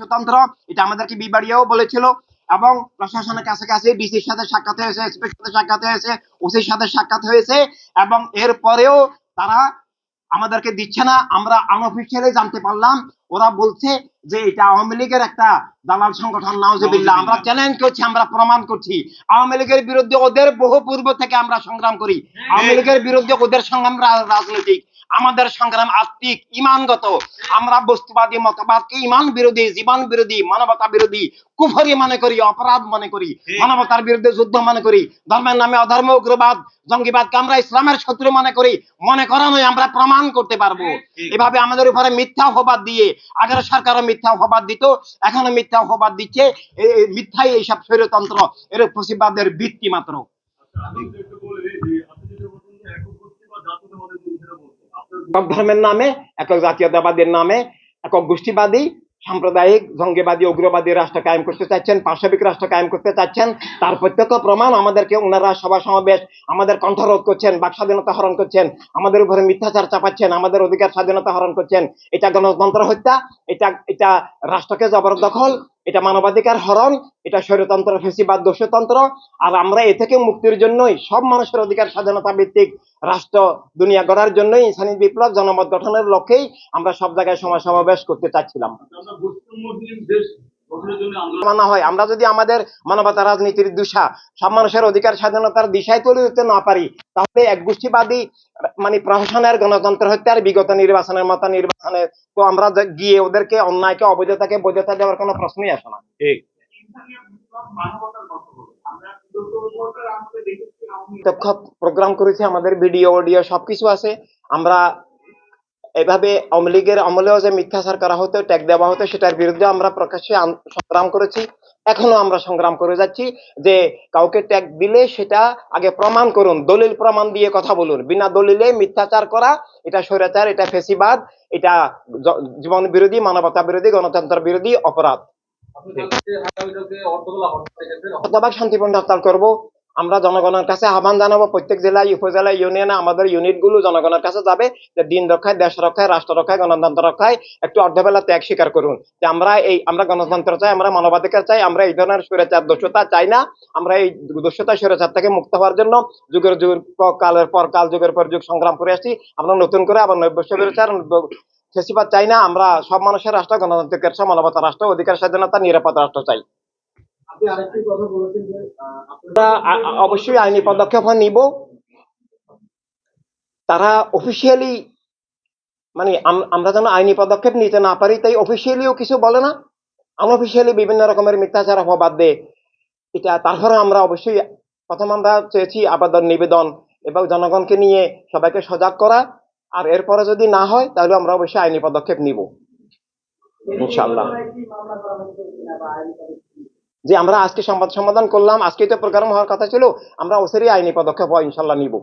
তন্ত্র এটা আমাদেরকে বিবাড়িয়াও বলেছিল এবং প্রশাসনের কাছে কাছে ডিসির সাথে সাক্ষাৎ হয়েছে এসপির সাথে সাক্ষাৎ হয়েছে ওসির সাথে সাক্ষাৎ হয়েছে এবং এরপরেও তারা আমাদেরকে দিচ্ছে না। আমরা আনঅফিসিয়ালি জানতে পারলাম ওরা বলছে যে এটা আওয়ামী লীগের একটা দালাল সংগঠন নাউজুবিল্লাহ। আমরা চ্যালেঞ্জ করছি আমরা প্রমাণ করছি। আওয়ামী লীগের বিরুদ্ধে ওদের বহু পূর্ব থেকে আমরা সংগ্রাম করি। আওয়ামী লীগের বিরুদ্ধে ওদের সংগ্রাম রাজনৈতিক। আমাদের সংগ্রাম আত্মিক ইমানগত। আমরা বস্তুবাদী মতবাদকে ইমান বিরোধী জীবন বিরোধী মানবতা বিরোধী কুফরি মনে করি অপরাধ মনে করি মানবতার বিরুদ্ধে যুদ্ধ মনে করি ধর্মের নামে অধর্ম উগ্রবাদ জঙ্গিবাদকে আমরা ইসলামের শত্রু মনে করি মনে করা নয় আমরা প্রমাণ করতে পারব। এভাবে আমাদের উপরে মিথ্যা অপবাদ দিয়ে আগের সরকারও মিথ্যা অপবাদ দিত এখনও মিথ্যা অপবাদ দিচ্ছে মিথ্যাই এইসব স্বৈরতন্ত্র এর ফসিবাদের ভিত্তি মাত্র। ধর্মের নামে, একক জাতীয়তাবাদের নামে, একক গোষ্ঠীবাদী, সাম্প্রদায়িক, জঙ্গিবাদী, উগ্রবাদী রাষ্ট্র কায়েম করতে চাচ্ছেন পাশবিক রাষ্ট্র কায়েম করতে চাচ্ছেন তার প্রত্যক্ষ প্রমাণ আমাদেরকে ওনারা সভা সমাবেশ, আমাদের কণ্ঠরোধ করছেন, বাক স্বাধীনতা হরণ করছেন, আমাদের উপরে মিথ্যাচার চাপাচ্ছেন, আমাদের অধিকার স্বাধীনতা হরণ করছেন। এটা গণতন্ত্র হত্যা, এটা এটা রাষ্ট্রকে জবরদখল এটা মানবাধিকার হরণ, এটা স্বৈরতন্ত্র, ফেসিবাদ, দোষতন্ত্র। আর আমরা এ থেকে মুক্তির জন্যই, সব মানুষের অধিকার, স্বাধীনতা ভিত্তিক রাষ্ট্র দুনিয়া গড়ার জন্যই ইনসানি বিপ্লব, জনমত গঠনের লক্ষ্যেই আমরা সব জায়গায় সমাজ সমাবেশ করতে চাচ্ছিলাম। মানা হয়। আমরা যদি আমাদের মানবতা রাজনীতির দিশা সব মানুষের অধিকার স্বাধীনতার দিশায় তুলে দিতে না পারি তাহলে এক গোষ্ঠীবাদী মানে প্রশাসনের গণতন্ত্র হত্যার বিগত নির্বাচনের মতো নির্বাচনে তো আমরা গিয়ে ওদেরকে অন্যায়কে অবৈধতাকে বৈধতা দেওয়ার কোনো প্রশ্নই আসে না। ঠিক। প্রোগ্রাম করেছি আমাদের ভিডিও অডিও সবকিছু আছে। আমরা এভাবে আওয়ামী লীগের আমলেও যে মিথ্যাচার করা হতো ট্যাগ দেওয়া হতো সেটার বিরুদ্ধে আমরা প্রকাশ্যে সংগ্রাম করেছি। এখনও আমরা সংগ্রাম করে যাচ্ছি যে কাউকে ট্যাগ দিলে সেটা আগে প্রমাণ করুন দলিল প্রমাণ দিয়ে কথা বলুন। বিনা দলিলে মিথ্যাচার করা এটা স্বৈরাচার এটা ফেসিবাদ এটা জীবন বিরোধী মানবতা বিরোধী গণতন্ত্র বিরোধী অপরাধ। শতভাগ শান্তিপূর্ণ হরতাল করব। আমরা জনগণের কাছে আহ্বান জানাব, প্রত্যেক জেলায় উপজেলা ইউনিয়নে আমাদের ইউনিটগুলো জনগণের কাছে যাবে যে দিন রক্ষায়, দেশ রক্ষায়, রাষ্ট্র রক্ষায়, গণতন্ত্র রক্ষায় একটু অর্ধবেলা ত্যাগ স্বীকার করুন। যে আমরা এই, আমরা গণতন্ত্র চাই, আমরা মানবাধিকার চাই, আমরা এই ধরনের স্বৈরাচার দস্যতা চাই না। আমরা এই দস্যতা স্বৈরাচার থেকে মুক্ত হওয়ার জন্য যুগের যুগের কালের পর কাল, যুগের পর যুগ সংগ্রাম করে আসছি। আমরা নতুন করে আবার নব্য স্বৈরাচার, নব্য- ফেসিবাদ চাই না। আমরা সব মানুষের রাষ্ট্র, গণতান্ত্রিক রাষ্ট্র মানবতা রাষ্ট্র, অধিকার, স্বাধীনতা নিরাপদ রাষ্ট্র চাই। আমরা অবশ্যই আইনি পদক্ষেপ নিব। তারা অফিসিয়ালি মানে আমরা যেন আইনি পদক্ষেপ নিতে না পারি তাই অফিসিয়ালিও কিছু বলে না। আনঅফিসিয়ালি বিভিন্ন রকমের মিথ্যাচার অপবাদ দেয় এটা তারপরে আমরা অবশ্যই প্রথম আমরা চেয়েছি আবেদন নিবেদন এবং জনগণকে নিয়ে সবাইকে সজাগ করা। আর এরপরে যদি না হয় তাহলে আমরা অবশ্যই আইনি পদক্ষেপ নিব। ইনশাআল্লাহ। যে আমরা আজকে সমাধান করলাম আজকে তো প্রোগ্রাম হওয়ার কথা ছিল, আমরা ওসেরই আইনি পদক্ষেপ ইনশাল্লাহ নিব।